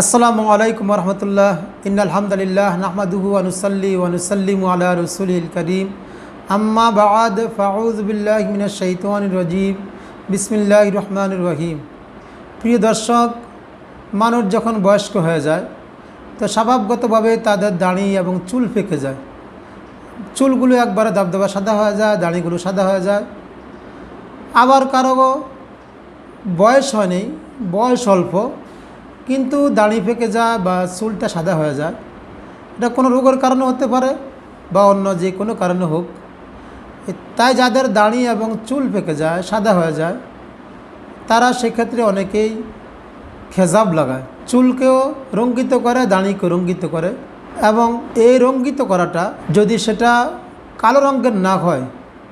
আসসালামু আলাইকুম রহমতুল্লাহ। ইনালহামদুলিল্লাহ নাহমাদুহু আনুসাল্লি ওয়ানুসাল্লিম আলা রসুলিল করিম। আম্মা বাদ ফাউজবিল্লাহ মিনা শৈতান রজিম। বিসমিল্লাহ রহমান রহিম। প্রিয় দর্শক, মানুষ যখন বয়স্ক হয়ে যায়, তো স্বভাবগতভাবে তাদের দাড়ি এবং চুল পেকে যায়। চুলগুলো একবারে দাবদাবা সাদা হয়ে যায়, দাড়িগুলো সাদা হয়ে যায়। আবার কারও বয়স হয়নি, বয়স অল্প কিন্তু দাড়ি পেকে যায় বা চুলটা সাদা হয়ে যায় এটা কোনো রোগের কারণে হতে পারে বা অন্য যে কোনো কারণে হোক। তাই যাদের দাড়ি এবং চুল পেকে যায় সাদা হয়ে যায়, তারা সেক্ষেত্রে অনেকেই খেজাব লাগায়। চুলকেও রঙ্গিত করে, দাঁড়িকে রঙ্গিত করে এবং এই রঙ্গিত করাটা যদি সেটা কালো রঙের না হয়,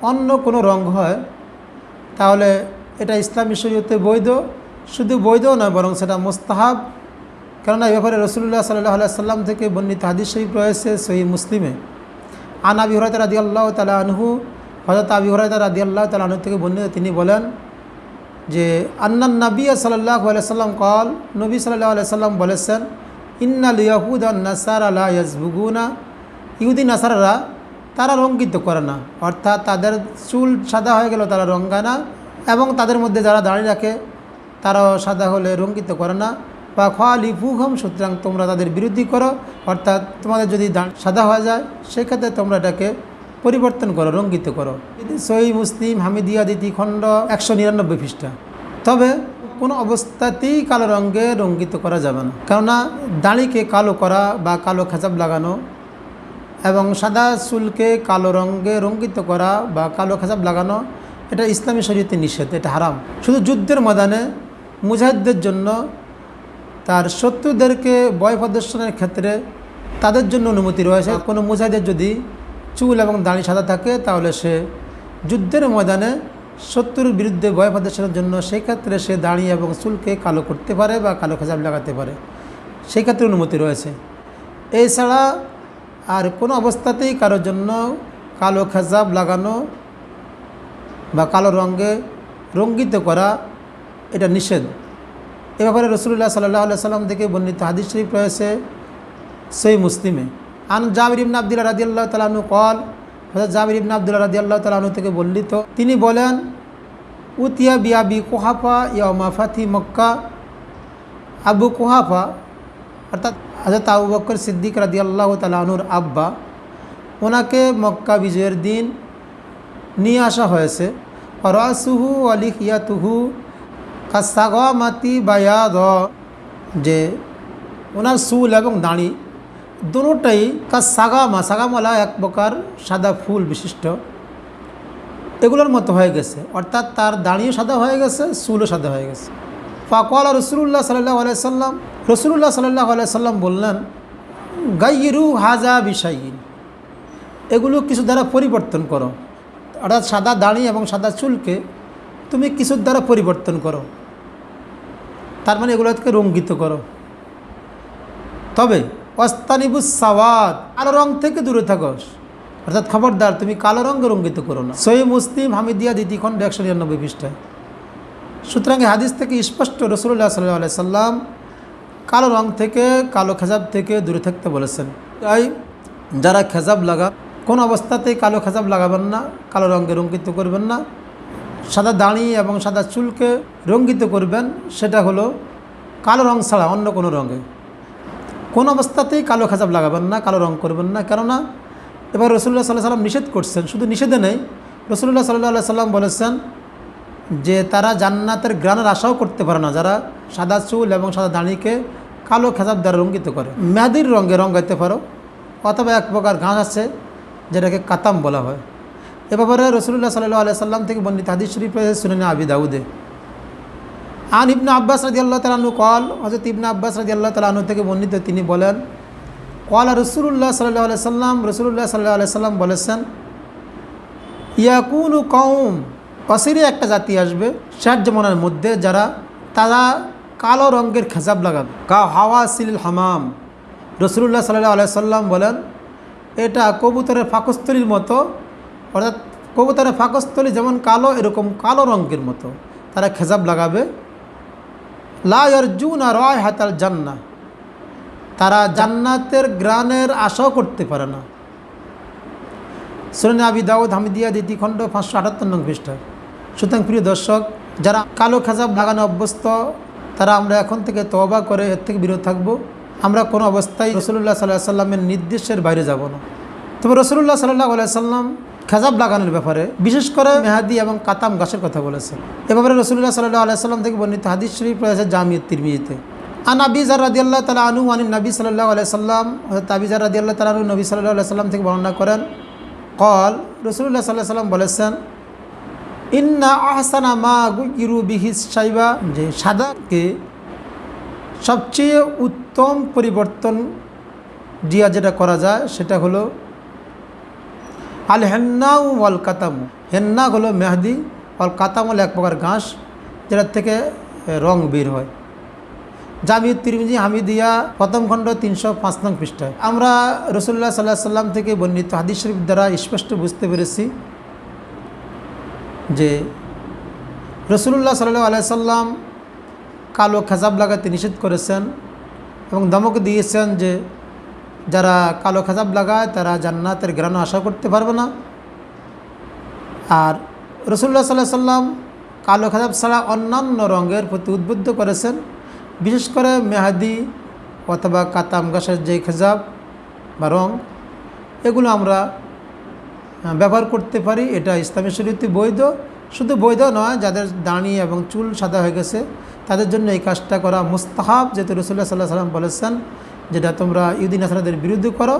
অন্য কোনো রঙ হয়, তাহলে এটা ইসলামী শরীয়তে বৈধ। শুধু বৈধ নয়, বরং সেটা মোস্তাহাব। কেননা এ ব্যাপারে রসুল্লাহ সাল্লাহ সাল্লাম থেকে বর্ণিত হাদিস শরীফ রয়েছে সহি মুসলিমে। আন আবি রাদি আল্লাহ তালা আনহু হজরত আবি হরাত রাদি আল্লাহ তালা আনহু থেকে বর্ণিত তিনি বলেন যে, আন্নান নবী সাল্লাহ সাল্লাম কল নবী সাল্লাহ সাল্লাম বলেছেন, ইন্নাল ইয়াহুদ নাসার আল্লাহ ইয়াজবুগুনা। ইহুদি নাসারারা তারা রঙ্গিত করে না, অর্থাৎ তাদের চুল সাদা হয়ে গেল তারা রঙ্গায় না, এবং তাদের মধ্যে যারা দাঁড়িয়ে রাখে তারাও সাদা হলে রঙ্গিত করে না। বা খোয়ালি ফুহম সুতরাং তোমরা তাদের বিরোধী করো। অর্থাৎ তোমাদের যদি সাদা হয়ে যায়, সেক্ষেত্রে তোমরা এটাকে পরিবর্তন করো, রঙ্গিত করো। সহি মুসলিম হামিদিয়া দিতি খণ্ড একশো নিরানব্বই পৃষ্ঠা। তবে কোনো অবস্থাতেই কালো রঙে রঙ্গিত করা যাবে না। কেননা দাড়িকে কালো করা বা কালো খেচাব লাগানো এবং সাদা চুলকে কালো রঙে রঙ্গিত করা বা কালো খেচাব লাগানো, এটা ইসলামী শরীয়তে নিষেধ, এটা হারাম। শুধু যুদ্ধের ময়দানে মুজাহিদদের জন্য তার শত্রুদেরকে বয় প্রদর্শনের ক্ষেত্রে তাদের জন্য অনুমতি রয়েছে। কোনো মুজাহিদের যদি চুল এবং দাড়ি সাদা থাকে, তাহলে সে যুদ্ধের ময়দানে শত্রুর বিরুদ্ধে বয় প্রদর্শনের জন্য সেই ক্ষেত্রে সে দাড়ি এবং চুলকে কালো করতে পারে বা কালো খেজাব লাগাতে পারে। সেই ক্ষেত্রে অনুমতি রয়েছে। এছাড়া আর কোনো অবস্থাতেই কারোর জন্য কালো খেজাব লাগানো বা কালো রঙে রঙ্গিত করা এটা নিষেধ। এ ব্যাপারে রসুল্লাহ সাল্লাহ সাল্লাম থেকে বর্ণিত হাদিস শরীফ রয়েছে সেই মুসলিমে। আন জাবির ইবনা আবদুল্লাহ রাজি আল্লাহ তালানু কল হজরত জাবির ইবনা আবদুল্লাহ রাজি আল্লাহ তালানু থেকে বর্ণিত। তিনি বলেন, উতিয়া বিয়াবি কোহাফা ইয়মা ফাথি মক্কা। আবু কোহাফা, অর্থাৎ হজরত আবু বকর সিদ্দিক রাজি আল্লাহ তালানুর আব্বা, ওনাকে মক্কা বিজয়ের দিন নিয়ে আসা হয়েছে। রাসুহু আলিহিয়াতুহু কাসাগামাতি বায়াদ। যে ওনার চুল এবং দাঁড়ি দুটোটাই কাসাগামা, সাগামালা এক প্রকার সাদা ফুল বিশিষ্ট। এগুলোর মতো হয়ে গেছে। অর্থাৎ তার দাঁড়িও সাদা হয়ে গেছে, চুলও সাদা হয়ে গেছে। ফাকওয়ালা রসুল্লাহ সাল্লাহ আলাইসাল্লাম রসুল্লাহ সাল্লাহ আলাইসাল্লাম বললেন, গাইরু হাজা বিষয়ীন এগুলো কিছু দ্বারা পরিবর্তন করো। অর্থাৎ সাদা দাড়ি এবং সাদা চুলকে তুমি কিছুর দ্বারা পরিবর্তন করো। তার মানে এগুলোকে রঙ্গিত করো। তবে অস্তানিবুস সাওয়াদ, কালো রং থেকে দূরে থাকো। অর্থাৎ খবরদার, তুমি কালো রঙে রঙ্গিত করো না। সহি মুসলিম হামিদিয়া দিতি খন্ড একশো নিরানব্বই পৃষ্ঠায়। সুতরাং হাদিস থেকে স্পষ্ট রসুল্লাহ সাল্লাহ সাল্লাম কালো রং থেকে, কালো খেজাব থেকে দূরে থাকতে বলেছেন। তাই যারা খেজাব লাগা, কোন অবস্থাতেই কালো খেজাব লাগাবেন না, কালো রঙে রঙ্গিত করবেন না। সাদা দাড়ি এবং সাদা চুলকে রঙ্গিত করবেন, সেটা হলো কালো রং ছাড়া অন্য কোনো রঙে। কোন অবস্থাতেই কালো খেজাব লাগাবেন না, কালো রং করবেন না, কেননা এবার রসুল্লাহ সাল্লাহ সাল্লাম নিষেধ করছেন, শুধু নিষেধে নেই। রসুল্লাহ সাল্লাহ সাল্লাম বলেছেন যে তারা জান্নাতের গ্রানের আশাও করতে পারে না, যারা সাদা চুল এবং সাদা দাঁড়িকে কালো খেজাব দ্বারা রঙ্গিত করে। মেয়াদির রঙে রঙাইতে পারো, অথবা এক প্রকার ঘাস আছে, যেটাকে কাতাম বলা হয়। এ ব্যাপারে রসুল্লাহ সাল্লাহ আলিয়া সাল্লাম থেকে বর্ণিত হাদিস শরীফ রয়েছে শুনে আবি দাউদে। আন ইবনা আব্বাস রাজি আল্লাহ তালানু কল হজরত ইবনা আব্বাস রাজি আল্লাহ তালানু থেকে বর্ণিত তিনি বলেন কল রসুল্লাহ সাল্লাহ আলিয়া সাল্লাম রসুল্লাহ সাল্লাহ আলিয়া সাল্লাম বলেছেন, ইয়াকুনু কৌম অসিরে একটা জাতি আসবে ষাট জমানার মধ্যে যারা তারা কালো রঙের খেজাব লাগাবে। কা হাওয়া সিল হামাম। রসুল্লাহ সাল্লাহ আলিয়া সাল্লাম বলেন, এটা কবুতরের ফাঁকস্থলীর মতো অর্থাৎ কবুতরের ফাঁকস্থলী যেমন কালো, এরকম কালো রঙের মতো, তারা খেজাব লাগাবে। লা অর্জুন আর রয় হাতাল জান্না, তারা জান্নাতের গ্রানের আশাও করতে পারে না। সুরেন আবি দাউদ হামিদিয়া দ্বিতীয় খণ্ড, পাঁচশো আটাত্তর নং পৃষ্ঠা। সুতরাং প্রিয় দর্শক, যারা কালো খেজাব লাগানো অভ্যস্ত, তারা আমরা এখন থেকে তওবা করে এর থেকে বিরত থাকব। আমরা কোনো অবস্থায় রসুল্লাহ সাল্লাহ সাল্লামের নির্দেশের বাইরে যাব না। তবে রসুল্লাহ সাল্লাহ সাল্লাম খাজাব লাগানোর ব্যাপারে, বিশেষ করে মেহাদি এবং কাতাম গাছের কথা বলেছেন এ ব্যাপারে রসুল্লাহ সাল্লাহ আলাইসাল্লাম থেকে বর্ণিত হাদিস শরীফ রয়েছে জামিয়ত তিরমিজিতে। আন আবিজার রাদি আল্লাহ তালা আনু আনি নবী সাল্লাহ আলাইসাল্লাম আবিজার রাদি আল্লাহ তালা আনু নবী সাল্লাহ আলাইসাল্লাম থেকে বর্ণনা করেন, কল রসুল্লাহ সাল্লাহ সাল্লাম বলেছেন, ইন্না আহসানা মা গুইরু বিহিস সাইবা যে সাদাকে সবচেয়ে উত্তম পরিবর্তন দিয়া যেটা করা যায় সেটা হলো আল হেন্নাউ ওয়াল কাতামু। হেন্না হলো মেহাদি, ওয়াল কাতাম হলো এক প্রকার ঘাস, যেটার থেকে রং বের হয়। জামিউদ তিরমিজি, হামিদিয়া, প্রথম খণ্ড তিনশো পাঁচ নং পৃষ্ঠায়। আমরা রসুল্লাহ সাল্লাহ সাল্লাম থেকে বর্ণিত হাদিস শরীফ দ্বারা স্পষ্ট বুঝতে পেরেছি যে রসুল্লাহ সাল্লাহ আলাইসাল্লাম কালো খেজাব লাগাতে নিষেধ করেছেন এবং ধমক দিয়েছেন যে যারা কালো খাজাব লাগায়, তারা জান্নাতের গ্রানো আশা করতে পারবে না। আর রসুল্লাহ সাল্লাহ সাল্লাম কালো খাজাব ছাড়া অন্যান্য রঙের প্রতি উদ্বুদ্ধ করেছেন। বিশেষ করে মেহাদি অথবা কাতাম গাছের যে খেজাব বা রং, এগুলো আমরা ব্যবহার করতে পারি। এটা ইসলামী শরীয়তে বৈধ। শুধু বৈধ নয়, যাদের দাঁড়ি এবং চুল সাদা হয়ে গেছে, তাদের জন্য এই কাজটা করা মুস্তাহাব, যেহেতু রসুল্লাহ সাল্লাহ সাল্লাম বলেছেন যেটা তোমরা ইউদিন আসাদের বিরুদ্ধে করো,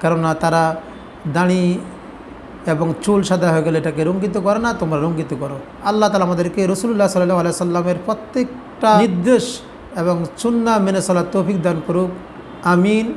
কেননা তারা দাঁড়ি এবং চুল সাদা হয়ে গেলে এটাকে রঙ্গিত করে না, তোমরা রঙ্গিত করো। আল্লাহ তালা আমাদেরকে রসুল্লাহ সাল্লাহ আলাই সাল্লামের প্রত্যেকটা নির্দেশ এবং চুন্না মেনে চলার তৌফিক দান করুক। আমিন।